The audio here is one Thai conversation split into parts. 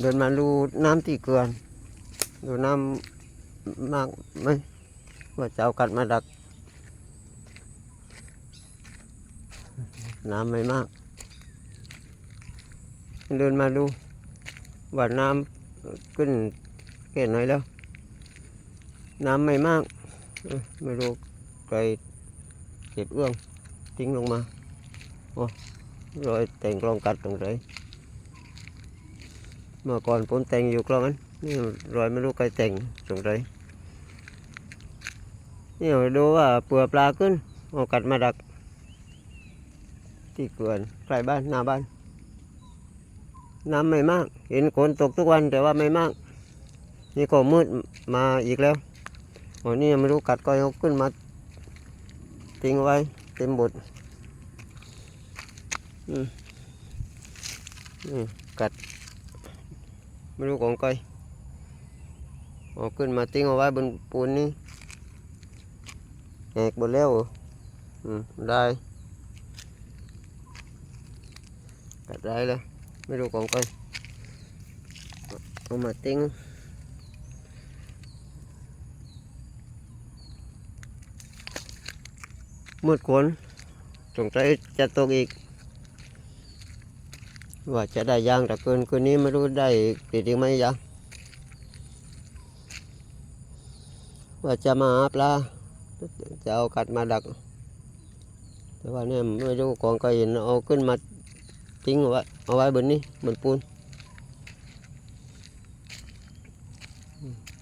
เดินมาดูน้ำที่เกลือนดูน้ำมากไหมว่าจะเอากัดมาดัก น้ำไม่มาก เดินมาดูว่าน้ำขึ้นแค่ไหนแล้ว น้ำไม่มาก ไม่รู้ใครเก็บเอื้องทิ้งลงมาโอ้รอยแต่งกลองกัดตรงไหน เมื่อก่อนผมแต่งอยู่กลองนั้นนี่รอยไม่รู้ใครแต่งตรงไหนนี่ดูว่าเปลือปลาขึ้นเอากัดมาดัก ที่เกลือนใกล้บ้านหน้าบ้าน น้ำไม่มาก เห็นฝนตกทุกวันแต่ว่าไม่มาก นี่ก็มืดมาอีกแล้วโอ้นี่ไม่รู้กัดก็เอาขึ้นมาทิ้งไว้เต็มบทอืมนี่กัด ไม่รู้ของใครเอาขึ้นมาทิ้งเอาไว้บนปูนนี่แหกหมดแล้วอืมได้กัดได้แล้วไม่รู้ของใครเอามาทิ้งมืดคนสงสัยจะตกอีก ว่าจะได้ยางแต่เกินคืนนี้ไม่รู้ได้ติดอีกไหมยังว่าจะมาหาปลาจะเอากัดมาดัก แต่ว่าเนี่ยไม่รู้ของใครเห็นเอาขึ้นมาทิ้งเอาไว้เอาไว้บนนี้บนปูน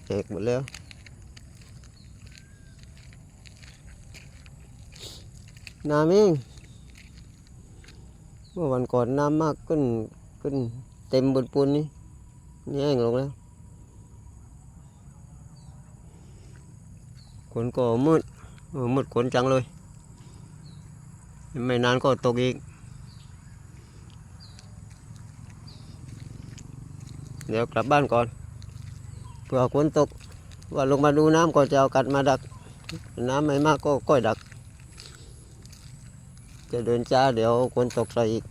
แหกหมดแล้วน้ำเอง เมื่อวันก่อนน้ำมากขึ้นขึ้นเต็มบนปูนนี่นี่แห้งลงแล้วขนก็มืดมืดขนจังเลย ไม่นานก็ตกอีก เดี๋ยวกลับบ้านก่อนเผื่อฝนตก ว่าลงมาดูน้ำก็จะเอากัดมาดัก น้ำไม่มากก็ก้อยดัก จะเดินช้าเดี๋ยวคนตกใส่อีก